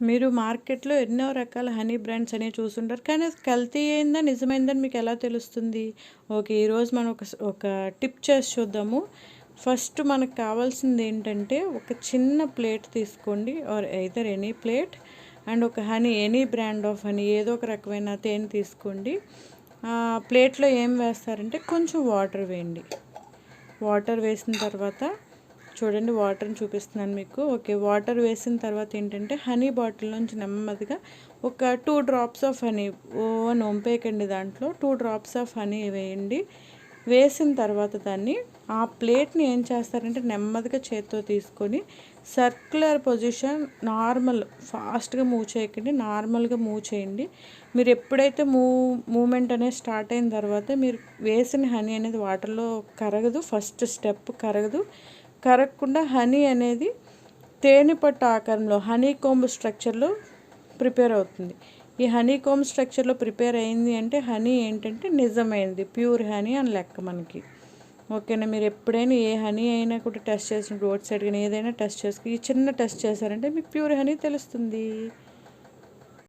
మీరు మార్కెట్లో ఎన్నో రకాల హనీ బ్రాండ్స్ అనేవి చూసుంటారు కానీ అది కల్తీ అయిందా నిజమైందని మీకు ఎలా తెలుస్తుంది? ఓకే ఈరోజు మనం ఒక ఒక టిప్ చేసి చూద్దాము. ఫస్ట్ మనకు కావాల్సింది ఏంటంటే ఒక చిన్న ప్లేట్ తీసుకోండి. Or either any plate and ఒక honey any brand of honey ఏదో ఒక రకమైన తేనె తీసుకోండి. ప్లేట్లో ఏం వేస్తారంటే కొంచెం వాటర్ వేయండి. వాటర్ వేసిన తర్వాత చూడండి వాటర్ని చూపిస్తున్నాను మీకు. ఓకే వాటర్ వేసిన తర్వాత ఏంటంటే హనీ బాటిల్ నుంచి నెమ్మదిగా ఒక టూ డ్రాప్స్ ఆఫ్ హనీ ఓ నొంపేయకండి దాంట్లో. టూ డ్రాప్స్ ఆఫ్ హనీ వేయండి. వేసిన తర్వాత దాన్ని ఆ ప్లేట్ని ఏం చేస్తారంటే నెమ్మదిగా చేత్తో తీసుకొని సర్క్యులర్ పొజిషన్ నార్మల్ ఫాస్ట్గా మూవ్ చేయకండి. నార్మల్గా మూవ్ చేయండి. మీరు ఎప్పుడైతే మూవ్ మూమెంట్ అనేది స్టార్ట్ అయిన తర్వాత మీరు వేసిన హనీ అనేది వాటర్లో కరగదు. ఫస్ట్ స్టెప్ కరగదు. కరగకుండా హనీ అనేది తేనె పట్టు ఆకారంలో హనీ కోంబ్ స్ట్రక్చర్లో ప్రిపేర్ అవుతుంది. ఈ హనీ కోమ్ స్ట్రక్చర్లో ప్రిపేర్ అయింది అంటే హనీ ఏంటంటే నిజమైనది ప్యూర్ హనీ అని లెక్క మనకి. ఓకేనా? మీరు ఎప్పుడైనా ఏ హనీ అయినా కూడా టెస్ట్ చేసినప్పుడు రోడ్ సైడ్ కానీ ఏదైనా టెస్ట్ చేసుకుని ఈ చిన్న టెస్ట్ చేశారంటే మీకు ప్యూర్ హనీ తెలుస్తుంది.